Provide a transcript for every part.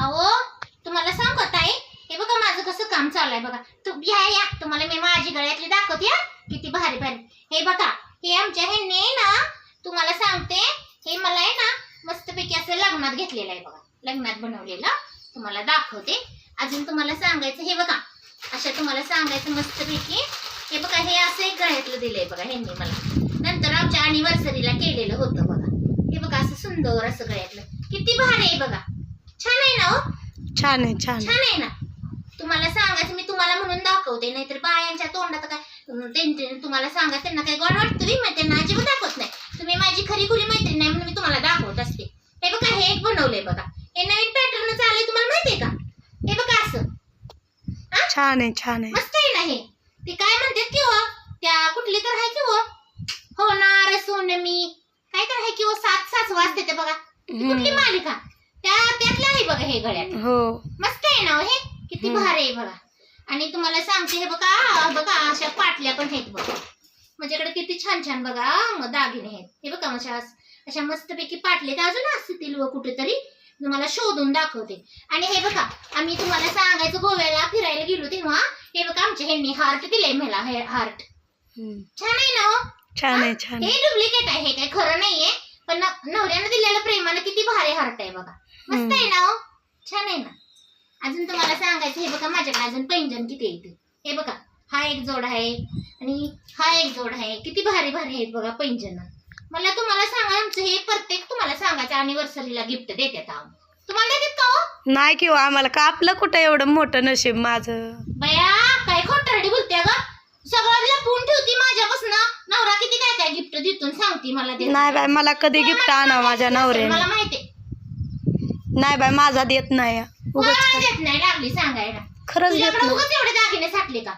अहो तुम्हाला सांगू ताई. हे बघा माझं कसं काम चालू आहे बघा. तू या या. तुम्हाला मी माझी गळ्यातली दाखवते या किती भारी भारी. हे बघा हे आमच्या ह्यांनी आहे ना तुम्हाला सांगते हे मला आहे ना मस्तपैकी असं लग्नात घेतलेलं आहे बघा. लग्नात बनवलेलं. तुम्हाला दाखवते. अजून तुम्हाला सांगायचं हे बघा. अशा तुम्हाला सांगायचं मस्तपैकी. हे बघा हे असं एक गळ्यातलं दिलंय बघा ह्यांनी मला. नंतर आमच्या अनिव्हर्सरीला केलेलं होतं बघा. हे बघा असं सुंदर असं गळ्यातलं. किती भारी आहे बघा. छान आहे ना हो? छान आहे छान छान आहे ना? तुम्हाला सांगायचं मी तुम्हाला म्हणून दाखवते नाहीतर बायांच्या तोंडात काय त्यांचे तुम्हाला सांगा त्यांना काय गोड वाटतं मग त्यांना अजिबात दाखवत नाही. तुम्ही माझी खरी खुरी मैत्रीण नाही म्हणून मी तुम्हाला दाखवत असते. हे बघा हे एक बनवलंय बघा. हे नवीन पॅटर्न चाललंय तुम्हाला माहितीये का? हे बघा असं. छान आहे छान आहे. मस्त आहे ना हे. ते काय म्हणतात की हो त्या कुठली तर आहे की हो? होणार सोनमी काय तर आहे की हो सात सात वाजते ते बघा. कुठली. मालिका? आहे बघा हे गळ्यात हो. मस्त आहे ना हो. हे किती. भारी आहे बघा. आणि तुम्हाला सांगते हे बघा बघा अशा पाटल्या पण आहेत बघा. माझ्याकडे किती छान छान बघा दागिने आहेत. हे बघा अशा अशा मस्तपैकी पाटले तर अजून असतील व कुठेतरी. तुम्हाला शोधून दाखवते. आणि हे बघा आम्ही तुम्हाला सांगायचं गोव्याला फिरायला गेलो तेव्हा हे बघा आमच्या ह्यांनी हार्ट दिलंय मला हे हार्ट. छान आहे ना हो? छान आहे छान हे डुप्लिकेट आहे हे काय खरं नाहीये पण न- नवऱ्यानं दिलेलं प्रेमानं किती भारी हार्ट आहे बघा मस्त आहे ना हो. छान आहे ना. अजून तुम्हाला सांगायचं हे बघा माझ्याकडे अजून पैंजण किती आहे इथे हे बघा हा एक जोड आहे आणि हा एक जोड आहे. किती भारी भारी आहेत बघा पैंजण. मला तुम्हाला सांगा आमचं हे प्रत्येक तुम्हाला सांगायचं अनिव्हर्सरीला गिफ्ट देतात. तुम्हाला देतात का हो? नाही किंवा आम्हाला का? आपलं कुठं एवढं मोठं नशीब माझं? बया काय खोटरडी बोलते ग? सगळं लपवून ठेवती माझ्यापासून. नवरा किती काय काय गिफ्ट देतून सांगती मला देत नाही बाय मला कधी गिफ्ट आणा माझ्या मला नवऱ्याने. माहिती नाही बाय माझा देत नाही. उगाच कोणाला काय. देत नाही लागली सांगायला. खरंच देत तुझ्याकडे नाही. उगाच एवढे दागिने साठले का?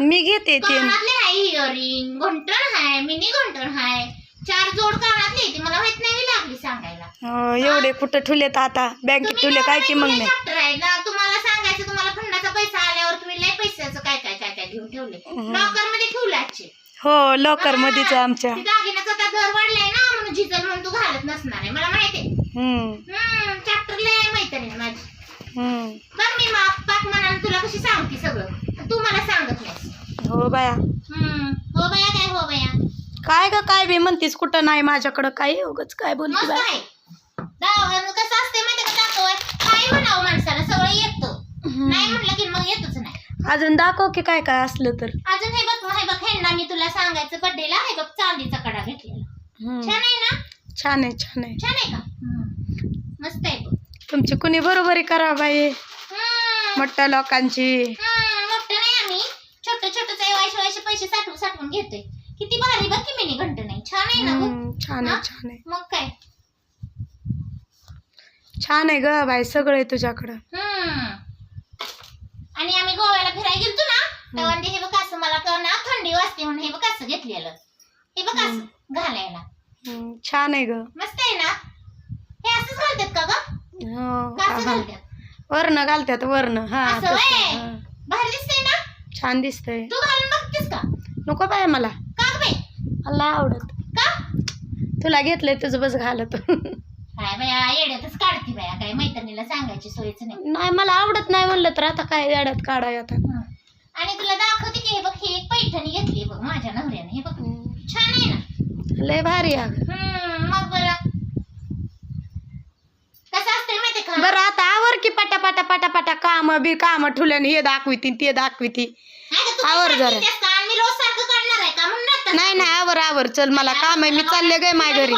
मी घेते ते. कानातले आहे इयरिंग घंटण हाय मिनी घंटण हाय चार जोड कानातले ती मला माहीत नाही लागली सांगायला. हो, एवढे कुठं ठुलेत आता. बँकेत ठुले काय की मग नाही डॉक्टर आहे ना तुम्हाला सांगायचं तुम्हाला फंडाचा पैसा आल्यावर तुम्ही लय पैशाचं काय काय काय काय घेऊन ठेवले? हम्म. लॉकरमध्ये ठेवले आजचे. हो लॉकर मध्येच आमच्या. दागिन्याचा आता दर वाढलाय ना म्हणून जिजल म्हणून तू घालत नसणार आहे. मला माहिती हम्म. हम्म चॅप्टर लय मैत्रीण माझी. हम्म. बघ मी माप पाक म्हणाल तुला कशी सांगते सगळं? तू मला सांगत नाहीस. हो बाया. हम्म हो बया काय हो बया? काय ग काय बी म्हणतीस कुठं नाही माझ्याकडं काय उगच काय बोलती मस्त बाय आहे. दाव कसं असते माहिती का? दाखव. काय म्हणावं माणसाला? सगळं येतं. नाही हम्म. की मग येतच नाही. अजून दाखव की काय काय असलं तर. अजून हे बघ हे बघ ह्यांना मी तुला सांगायचं बड्डेला हे बघ चांदीचा कडा घेतलेला. हम्म. छान आहे ना? छान आहे छान आहे. छान आहे का? मस्त आहे. बघ. तुमची कुणी बरोबरी करा बाई. हम्म. मोठ्या लोकांची. हम्म, मोठं नाही आम्ही. छोट छोट वायशे वायशे पैसे साठवून साठवून घेतोय. किती भारी बघ की मिनी घंट नाही. छान आहे ना गं? हम्म, छान हा? आहे छान आहे. मग काय? छान आहे ग बाई सगळं आहे तुझ्याकडं. हम्म. आणि आम्ही गोव्याला फिरायला गेलतो ना तेव्हा ते हे बघ असं मला कळ ना थंडी वाजते म्हणून हे बघ असं घेतलेलं. हे बघ असं घालायला. हम्म, छान आहे ग. मस्त आहे ना? हे असंच घालतात का ग? का असं हा. घालतात? वर्ण घालतात वर्ण. हा असं तसं, व्हय? हा. भारी दिसतंय ना? छान दिसतंय. तू घालून बघतेस का? नको बाय मला. का ग बाई? मला आवडत. का? तुला घेतलंय तुझं बस घालत. काय बाया येड्यातच काढते बाया काय मैत्रिणीला सांगायची सोयच नाही. नाही मला आवडत नाही म्हणलं तर आता काय याड्यात काढाय आता. हं. आणि तुला दाखवते की हे बघ ही एक पैठणी घेतली बघ माझ्या नवऱ्याने. हे बघ. हम्म, छान आहे ना? लय भारी अगं. हम्म, मग बरं कसं असतंय माहितीये का बरं की पटा पटा पटा पटा काम बी काम ठुल्याने हे दाखविती ते दाखविती. आवर जरा. मी रोज सारखं आहे का? म्हणून नाही नाही आवर आवर. चल मला काम आहे. मी चालले गे माय घरी.